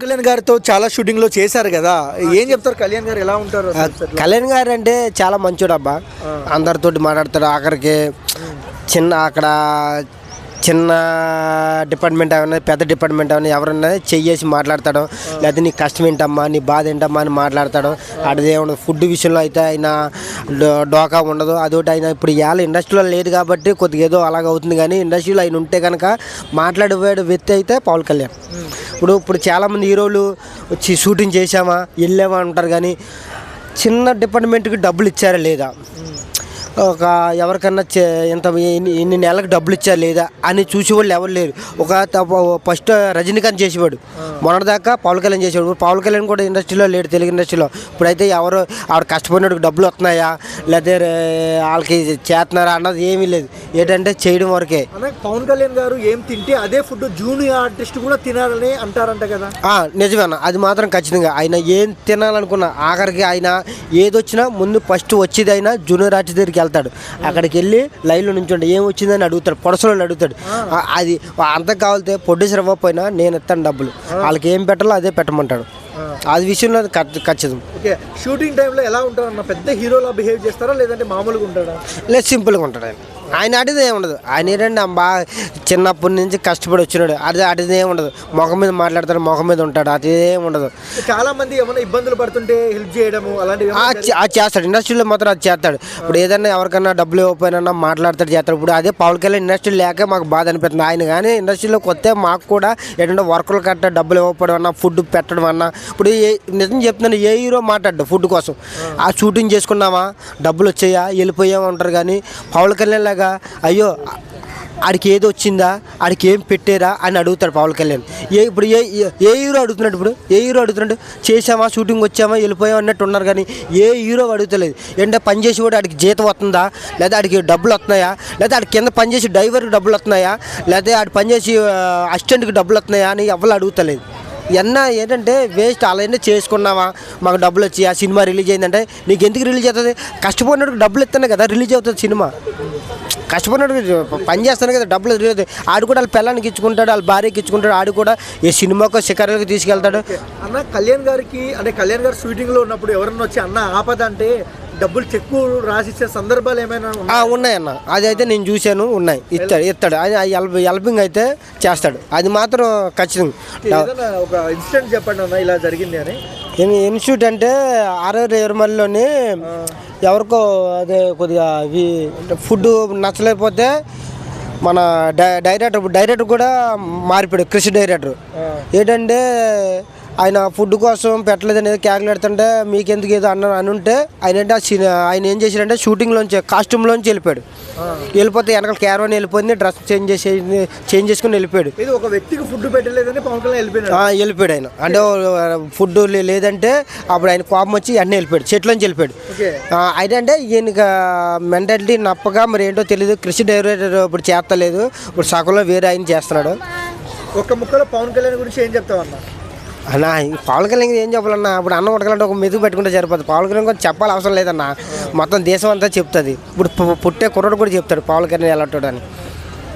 కళ్యాణ్ గారితో చాలా షూటింగ్లో చేశారు కదా. ఏం చెప్తారు కళ్యాణ్ గారు? ఎలా ఉంటారు కళ్యాణ్ గారు అంటే చాలా మంచోడు అబ్బా అందరితోటి మాట్లాడతాడు ఆఖరికి చిన్న అక్కడ చిన్న డిపార్ట్మెంట్ ఏమైనా పెద్ద డిపార్ట్మెంట్ ఏమైనా ఎవరన్నా చెయ్యేసి మాట్లాడతాడు. లేదా నీ కష్టం ఏంటమ్మా నీ బాధ ఏంటమ్మా అని మాట్లాడతాడు. అడిదే ఉండదు ఫుడ్ విషయంలో అయితే ఆయన డోకా ఉండదు. అదొకటి ఆయన ఇప్పుడు ఇవాళ ఇండస్ట్రీలో లేదు కాబట్టి కొద్దిగా ఏదో అలాగ అవుతుంది కానీ ఇండస్ట్రీలో ఆయన ఉంటే కనుక మాట్లాడిపోయాడు వ్యక్తి అయితే పవన్ కళ్యాణ్. ఇప్పుడు ఇప్పుడు చాలామంది హీరోలు వచ్చి షూటింగ్ చేసామా వెళ్ళామా అంటారు కానీ చిన్న డిపార్ట్మెంట్కి డబ్బులు ఇచ్చారా లేదా? ఒక ఎవరికన్నా చే- ఇంత ఇన్ని నెలలకు డబ్బులు ఇచ్చారా లేదా అని చూసేవాళ్ళు ఎవరు లేరు. ఒక ఫస్ట్ రజనీకాంత్ చేసేవాడు. మొన్నటిదాకా పవన్ కళ్యాణ్ చేసేవాడు. పవన్ కళ్యాణ్ కూడా ఇండస్ట్రీలో లేడు తెలుగు ఇండస్ట్రీలో. ఇప్పుడైతే ఎవరు ఆవిడ కష్టపడినోడికి డబ్బులు వస్తున్నాయా? లేదా వాళ్ళకి చేస్తున్నారా అన్నది ఏమీ లేదు. ఏంటంటే చేయడం వరకే. పవన్ కళ్యాణ్ గారు ఏం తింటే అదే ఫుడ్ జూనియర్ ఆర్టిస్ట్ కూడా తినాలని అంటారంట కదా. ఆ, నిజమే అన్న అది మాత్రం ఖచ్చితంగా. ఆయన ఏం తినాలనుకున్నా ఆఖరికి ఆయన ఏదొచ్చినా ముందు ఫస్ట్ వచ్చేది అయినా జూనియర్ ఆర్టిస్ట్ దగ్గరికి వెళ్తాడు. అక్కడికి వెళ్ళి లైన్లో నుంచుంటే ఏం వచ్చిందని అడుగుతాడు. పొడసలో అడుగుతాడు. అది అంత కావాలితే ప్రొడ్యూసర్ ఇవ్వకపోయినా నేను ఇస్తాను డబ్బులు. వాళ్ళకి ఏం పెట్టాలో అదే పెట్టమంటాడు. అది విషయంలో ఖచ్చితం. ఓకే. షూటింగ్ టైంలో ఎలా అన్న పెద్ద హీరోలా బిహేవ్ చేస్తారా? లేదంటే మామూలుగా ఉంటాడా? లేదు సింపుల్గా ఉంటాడు ఆయన. ఆయన అడిది ఏమి ఉండదు ఆయన ఏంటంటే బాగా చిన్నప్పటి నుంచి కష్టపడి వచ్చినాడు. అది అడిది ఏమి ఉండదు ముఖం మీద మాట్లాడతాడు ముఖం మీద ఉంటాడు. అది ఏమి ఉండదు చాలా మంది ఏమైనా ఇబ్బందులు పడుతుంటే హెల్ప్ చేయడము అలాంటివి ఆ చేస్తాడు. ఇండస్ట్రీలో మాత్రం అది చేస్తాడు. ఇప్పుడు ఏదైనా ఎవరికన్నా డబ్బులు ఇవ్వకపోయినా మాట్లాడతాడు చేస్తాడు. ఇప్పుడు అదే పవన్ కళ్యాణ్ ఇండస్ట్రీ లేక మాకు బాధ అనిపిస్తుంది. ఆయన కానీ ఇండస్ట్రీలో కొత్త మాకు కూడా ఏంటంటే వర్కులు కట్ట డబ్బులు ఇవ్వకపోవడం అన్నా ఫుడ్ పెట్టడం అన్నా ఇప్పుడు ఏ నిజం చెప్తున్నాను ఏ హీరో మాట్లాడు ఫుడ్ కోసం. ఆ షూటింగ్ చేసుకున్నామా? డబ్బులు వచ్చాయా? వెళ్ళిపోయామా ఉంటారు కానీ పవన్ కళ్యాణ్ లాగా అయ్యో ఆడికి ఏది వచ్చిందా? ఆడికి ఏం పెట్టారా? అని అడుగుతాడు పవన్ కళ్యాణ్. ఏ ఇప్పుడు ఏ ఏ- హీరో అడుగుతున్నాడు ఇప్పుడు? ఏ హీరో అడుగుతున్నాడు? చేసామా షూటింగ్ వచ్చామా? వెళ్ళిపోయామా? అన్నట్టు ఉన్నారు కానీ ఏ హీరో అడుగుతలేదు. ఏంటంటే పని చేసి కూడా ఆడికి జీతం వస్తుందా? లేదా ఆడికి డబ్బులు వస్తున్నాయా? లేదా ఆడి కింద పనిచేసి డ్రైవర్కి డబ్బులు వస్తున్నాయా? లేదా ఆడి పనిచేసి అసిస్టెంట్కి డబ్బులు వస్తున్నాయా? అని ఎవరు అడుగుతలేదు. ఎన్న ఏంటంటే వేస్ట్ అలానే చేసుకున్నావా? మాకు డబ్బులు వచ్చి ఆ సినిమా రిలీజ్ అయిందంటే నీకు ఎందుకు రిలీజ్ అవుతుంది? కష్టపడినప్పుడు డబ్బులు ఇస్తున్నాయి కదా రిలీజ్ అవుతుంది సినిమా. కష్టపడినట్టు పని చేస్తాను కదా డబ్బులు లేదు. ఆడు కూడా వాళ్ళ పిల్లలకి ఇచ్చుకుంటాడు వాళ్ళ భార్యకి ఇచ్చుకుంటాడు ఆడు కూడా ఏ సినిమాకో శిఖరాలకు తీసుకెళ్తాడు. అన్న కళ్యాణ్ గారికి అంటే కళ్యాణ్ గారు షూటింగ్లో ఉన్నప్పుడు ఎవరన్నా వచ్చి అన్న ఆపద అంటే డబ్బులు చెక్కు రాసిచ్చే సందర్భాలు ఏమైనా? ఉన్నాయన్న. అది అయితే నేను చూశాను ఉన్నాయి. ఇస్తాడు ఇస్తాడు అది హెల్ప్ హెల్పింగ్ అయితే చేస్తాడు. అది మాత్రం ఖచ్చితంగా. ఒక ఇన్సిడెంట్ చెప్పండి అన్న ఇలా జరిగింది అని. ఇన్- ఇన్స్టిట్యూట్ అంటే ఆరో ఎరుమల్లోని ఎవరికో అదే కొద్దిగా ఇవి ఫుడ్ నచ్చలేకపోతే మన డై డైరెక్టర్ డైరెక్టర్ కూడా మారిపోయాడు కృషి డైరెక్టర్. ఏంటంటే ఆయన ఫుడ్ కోసం పెట్టలేదని ఏదో క్యాకులేడుతుంటే మీకెందుకు ఏదో అన్న అని ఉంటే ఆయన సిని- ఆయన ఏం చేశాడంటే షూటింగ్లోంచి కాస్ట్యూమ్లోంచి వెళ్ళిపోయాడు. వెళ్ళిపోతే వెనకాల క్యారవాన్ వెళ్ళిపోయింది డ్రెస్ చేంజ్ చేసి చేంజ్ చేసుకుని వెళ్ళిపోయాడు. ఇది ఒక వ్యక్తికి ఫుడ్ పెట్టలేదని పవన్ కళ్యాణ్ వెళ్ళిపోయినాడు. ఆ, వెళ్ళిపోయాడు ఆయన. అంటే ఫుడ్ లేదంటే అప్పుడు ఆయన కోపం వచ్చి అన్నీ వెళ్ళిపోయాడు చెట్లోంచి వెళ్ళిపోయాడు. అయితే అంటే ఈయనకి మెంటాలిటీ నప్పగా మరి ఏంటో తెలియదు కృషి డైరెక్టర్ ఇప్పుడు చేస్తలేదు. ఇప్పుడు సగంలో వేరే ఆయన చేస్తున్నాడు. ఒక్క ముక్కలో పవన్ కళ్యాణ్ గురించి ఏం చెప్తావు అన్నా పవన్ కళ్యాణ్ ఏం చెప్పాలన్నా? ఇప్పుడు అన్నం ఉడకాలంటే ఒక మెతుకు పెట్టుకుంటే సరిపోతుంది పవన్ కళ్యాణ్ కూడా చెప్పాలి అవసరం లేదన్నా. మొత్తం దేశం అంతా చెప్తుంది. ఇప్పుడు పుట్టే కుర్రోడు కూడా చెప్తాడు పవన్ కళ్యాణ్ ఎలా అని